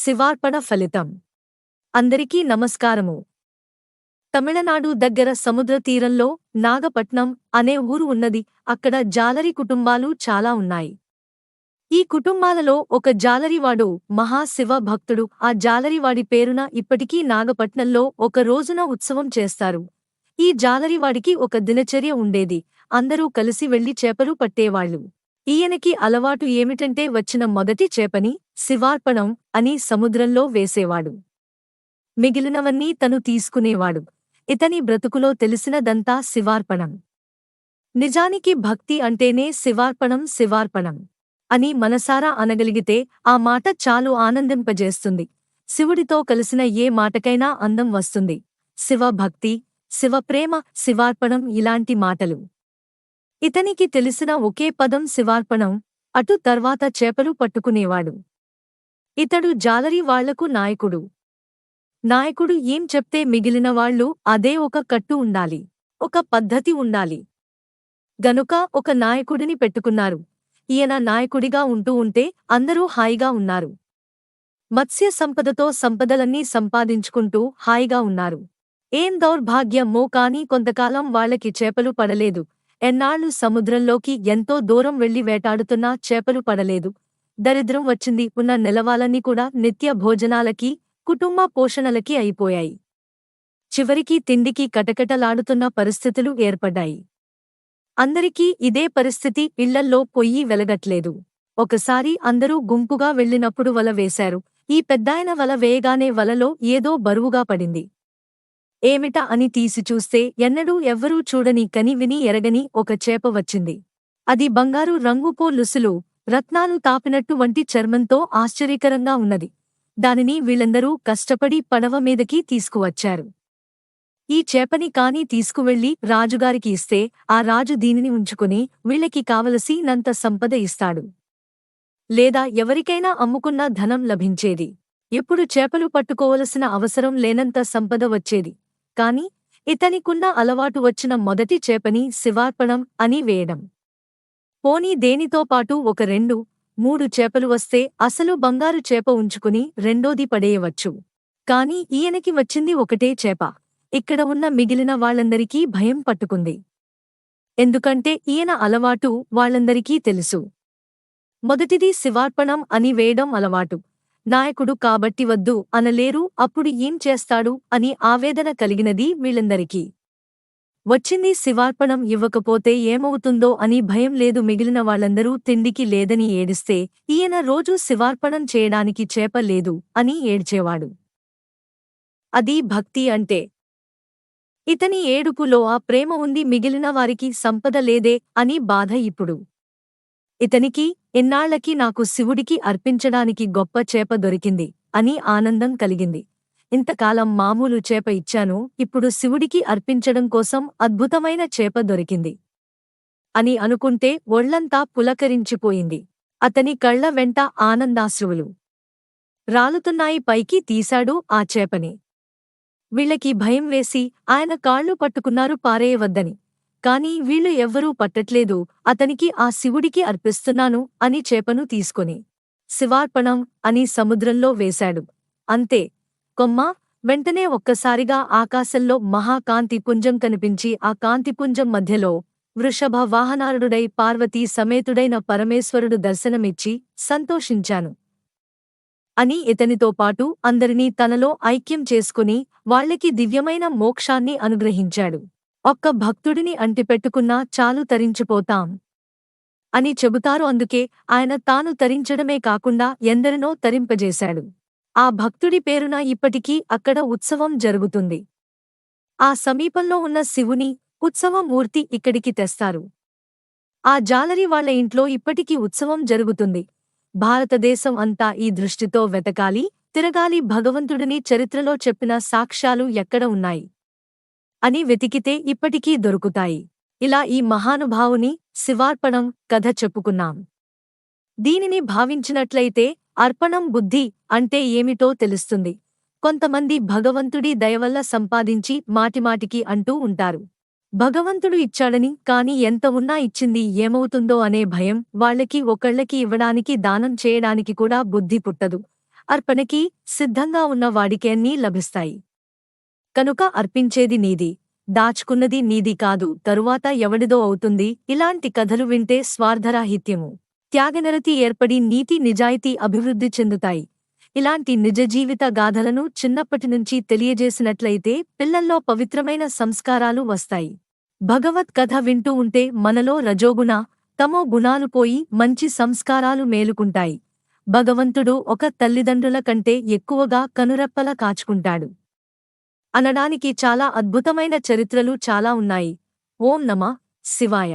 శివార్పణ ఫలితం. అందరికీ నమస్కారము. తమిళనాడు దగ్గర సముద్ర తీరంలో నాగపట్నం అనే ఊరు ఉన్నది. అక్కడ జాలరి కుటుంబాలు చాలా ఉన్నాయి. ఈ కుటుంబాలలో ఒక జాలరివాడు మహాశివ భక్తుడు. ఆ జాలరివాడి పేరున ఇప్పటికీ నాగపట్నంలో ఒక రోజున ఉత్సవం చేస్తారు. ఈ జాలరివాడికి ఒక దినచర్య ఉండేది. అందరూ కలిసి వెళ్ళి చేపలు పట్టేవాళ్ళు ఈయనకి అలవాటు ఏమిటంటే వచ్చిన మొదటి చేపని శివార్పణం అని సముద్రంలో వేసేవాడు. మిగిలినవన్నీ తను తీసుకునేవాడు. ఇతని బ్రతుకులో తెలిసినదంతా శివార్పణం. నిజానికి భక్తి అంటేనే శివార్పణం శివార్పణం అని మనసారా అనగలిగితే ఆ మాట చాలు ఆనందింపజేస్తుంది. శివుడితో కలిసిన ఏ మాటకైనా అందం వస్తుంది. శివభక్తి శివప్రేమ శివార్పణం ఇలాంటి మాటలు. ఇతనికి తెలిసిన ఒకే పదం శివార్పణం అటు తర్వాత చేపలు పట్టుకునేవాడు. ఇతడు జాలరి వాళ్ళకు నాయకుడు. నాయకుడు ఏం చెప్తే మిగిలిన వాళ్ళు అదే ఒక కట్టు ఉండాలి ఒక పద్ధతి ఉండాలి. గనుక ఒక నాయకుడిని పెట్టుకున్నారు. ఈయన నాయకుడిగా ఉంటూ ఉంటే అందరూ హాయిగా ఉన్నారు. మత్స్య సంపదతో సంపదలన్నీ సంపాదించుకుంటూ హాయిగా ఉన్నారు. ఏం దౌర్భాగ్యమో కాని కొంతకాలం వాళ్ళకి చేపలు పడలేదు. ఎన్నాళ్ళు సముద్రంలోకి ఎంతో దూరం వెళ్ళి వేటాడుతున్నా చేపలు పడలేదు. దరిద్రం వచ్చింది. ఉన్న నెలవాలన్నీ కూడా నిత్య భోజనాలకి కుటుంబ పోషణలకి అయిపోయాయి. చివరికి తిండికి కటకటలాడుతున్న పరిస్థితులు ఏర్పడ్డాయి. అందరికీ ఇదే పరిస్థితి ఇళ్ళల్లో పొయ్యి వెలగట్లేదు. ఒకసారి అందరూ గుంపుగా వెళ్ళినప్పుడు వల వేశారు. ఈ పెద్దాయన వల వేయగానే వలలో ఏదో బరువుగా పడింది. ఏమిట అని తీసి చూస్తే ఎన్నడూ ఎవ్వరూ చూడని కని విని ఎరగని ఒక చేప వచ్చింది. అది బంగారు రంగుపో లుసులు రత్నాలు తాపినట్టు వంటి చర్మంతో ఆశ్చర్యకరంగా ఉన్నది. దానిని వీళ్ళందరూ కష్టపడి పడవ మీదకి తీసుకువచ్చారు. ఈ చేపని కాని తీసుకువెళ్ళి రాజుగారికి ఇస్తే ఆ రాజు దీనిని ఉంచుకుని వీళ్ళకి కావలసినంత సంపద ఇస్తాడు. లేదా ఎవరికైనా అమ్ముకున్న ధనం లభించేది. ఎప్పుడు చేపలు పట్టుకోవలసిన అవసరం లేనంత సంపద వచ్చేది. కాని ఇతనికున్న అలవాటు వచ్చిన మొదటి చేపని శివార్పణం అని వేయడం. పోనీ దేనితో పాటు ఒక రెండు మూడు చేపలు వస్తే అసలు బంగారు చేప ఉంచుకుని రెండోది పడేయవచ్చు. కాని ఈయనకి వచ్చింది ఒకటే చేప. ఇక్కడ ఉన్న మిగిలిన వాళ్ళందరికీ భయం పట్టుకుంది. ఎందుకంటే ఈయన అలవాటు వాళ్ళందరికీ తెలుసు. మొదటిది శివార్పణం అని వేయడం అలవాటు. నాయకుడు కాబట్టి వద్దు అనలేరు అప్పుడు ఏం చేస్తాడు అని ఆవేదన కలిగినది వీళ్ళందరికీ. వచ్చింది శివార్పణం ఇవ్వకపోతే ఏమవుతుందో అని భయం లేదు మిగిలిన వాళ్ళందరూ తిండికి లేదని ఏడిస్తే ఈయన రోజూ శివార్పణం చేయడానికి చేప లేదు అని ఏడ్చేవాడు. అది భక్తి అంటే. ఇతని ఏడుపులో ఆ ప్రేమ ఉంది మిగిలిన వారికి సంపద లేదే అని బాధ ఇప్పుడు. ఇతనికి ఎన్నాళ్ళకి నాకు శివుడికి అర్పించడానికి గొప్ప చేప దొరికింది అని ఆనందం కలిగింది. ఇంతకాలం మామూలు చేప ఇచ్చాను ఇప్పుడు శివుడికి అర్పించడం కోసం అద్భుతమైన చేప దొరికింది. అని అనుకుంటే ఒళ్ళంతా పులకరించిపోయింది. అతని కళ్ళ వెంట ఆనందాశ్రువులు. రాలుతున్నాయి పైకి తీశాడు ఆ చేపని. వీళ్ళకి భయం వేసి ఆయన కాళ్ళు పట్టుకున్నారు పారేయవద్దని. కాని వీళ్ళు ఎవ్వరూ పట్టట్లేదు అతనికి ఆ శివుడికి అర్పిస్తున్నాను అని చేపను తీసుకొని శివార్పణం అని సముద్రంలో వేశాడు. అంతే కొమ్మ వెంటనే ఒక్కసారిగా ఆకాశంలో మహాకాంతి పుంజం కనిపించి ఆ కాంతిపుంజం మధ్యలో వృషభ వాహనారుడై పార్వతీ సమేతుడైన పరమేశ్వరుడు దర్శనమిచ్చి సంతోషించాను. అని ఇతనితో పాటు అందరినీ తనలో ఐక్యం చేసుకుని వాళ్ళకి దివ్యమైన మోక్షాన్ని అనుగ్రహించాడు. ఒక్క భక్తుడిని అంటిపెట్టుకున్నా చాలు తరించిపోతాం. అని చెబుతారు అందుకే ఆయన తాను తరించడమే కాకుండా ఎందరినో తరింపజేశాడు. ఆ భక్తుడి పేరున ఇప్పటికీ అక్కడ ఉత్సవం జరుగుతుంది. ఆ సమీపంలో ఉన్న శివుని ఉత్సవమూర్తి ఇక్కడికి తెస్తారు. ఆ జాలరి వాళ్ళ ఇంట్లో ఇప్పటికీ ఉత్సవం జరుగుతుంది. భారతదేశం అంతా ఈ దృష్టితో వెతకాలి తిరగాలి భగవంతుడిని చరిత్రలో చెప్పిన సాక్ష్యాలు ఎక్కడ ఉన్నాయి? అని వెతికితే ఇప్పటికీ దొరుకుతాయి. ఇలా ఈ మహానుభావుని శివార్పణం కథ చెప్పుకున్నాం. దీనిని భావించినట్లయితే అర్పణం బుద్ధి అంటే ఏమిటో తెలుస్తుంది. కొంతమంది భగవంతుడి దయవల్ల సంపాదించి మాటిమాటికి అంటూ ఉంటారు. భగవంతుడు ఇచ్చాడని కాని ఎంత ఉన్నా ఇచ్చింది ఏమవుతుందో అనే భయం వాళ్ళకి ఒకళ్ళకి ఇవ్వడానికి దానం చేయడానికి కూడా బుద్ధి పుట్టదు. అర్పణకి సిద్ధంగా ఉన్న వాడికే అన్నీ లభిస్తాయి. కనుక అర్పించేది నీది దాచుకున్నది నీది కాదు తరువాత ఎవడిదో అవుతుంది ఇలాంటి కథలు వింటే స్వార్థరాహిత్యము. త్యాగనిరతి ఏర్పడి నీతి నిజాయితీ అభివృద్ధి చెందుతాయి. ఇలాంటి నిజ జీవిత గాథలను చిన్నప్పటినుంచి తెలియజేసినట్లయితే పిల్లల్లో పవిత్రమైన సంస్కారాలు వస్తాయి. భగవత్ కథ వింటూ ఉంటే మనలో రజోగుణ తమో గుణాలు పోయి మంచి సంస్కారాలు మేలుకుంటాయి. భగవంతుడు ఒక తల్లిదండ్రుల కంటే ఎక్కువగా కనురెప్పల కాచుకుంటాడు. అనడానికి చాలా అద్భుతమైన చరిత్రలు చాలా ఉన్నాయి. ఓం నమ శివాయ.